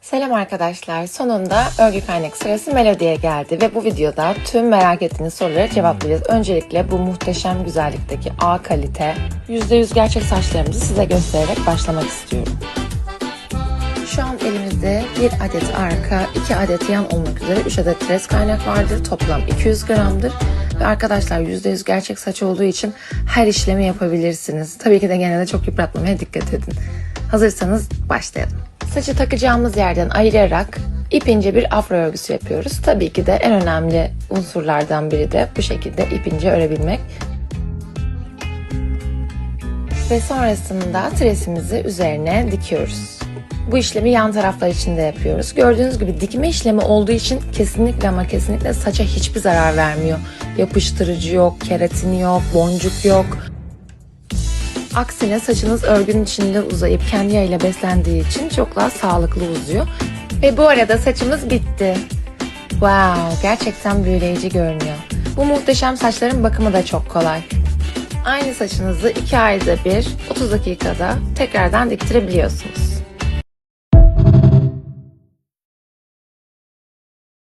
Selam arkadaşlar. Sonunda örgü kaynak sırası Melodi'ye geldi ve bu videoda tüm merak ettiğiniz soruları cevaplayacağız. Öncelikle bu muhteşem güzellikteki A kalite %100 gerçek saçlarımızı size göstererek başlamak istiyorum. Şu an elimizde bir adet arka, iki adet yan olmak üzere 3 adet tres kaynak vardır. Toplam 200 gramdır. Ve arkadaşlar %100 gerçek saç olduğu için her işlemi yapabilirsiniz. Tabii ki de gene de çok yıpratmamaya dikkat edin. Hazırsanız başlayalım. Saçı takacağımız yerden ayırarak ip ince bir afro örgüsü yapıyoruz. Tabii ki de en önemli unsurlardan biri de bu şekilde ip ince örebilmek. Ve sonrasında tresimizi üzerine dikiyoruz. Bu işlemi yan taraflar için de yapıyoruz. Gördüğünüz gibi dikme işlemi olduğu için kesinlikle ama kesinlikle saça hiçbir zarar vermiyor. Yapıştırıcı yok, keratin yok, boncuk yok. Aksine saçınız örgünün içinde uzayıp kendi yağıyla beslendiği için çok daha sağlıklı uzuyor. Ve bu arada saçımız bitti. Wow, gerçekten büyüleyici görünüyor. Bu muhteşem saçların bakımı da çok kolay. Aynı saçınızı 2 ayda bir 30 dakikada tekrardan diktirebiliyorsunuz.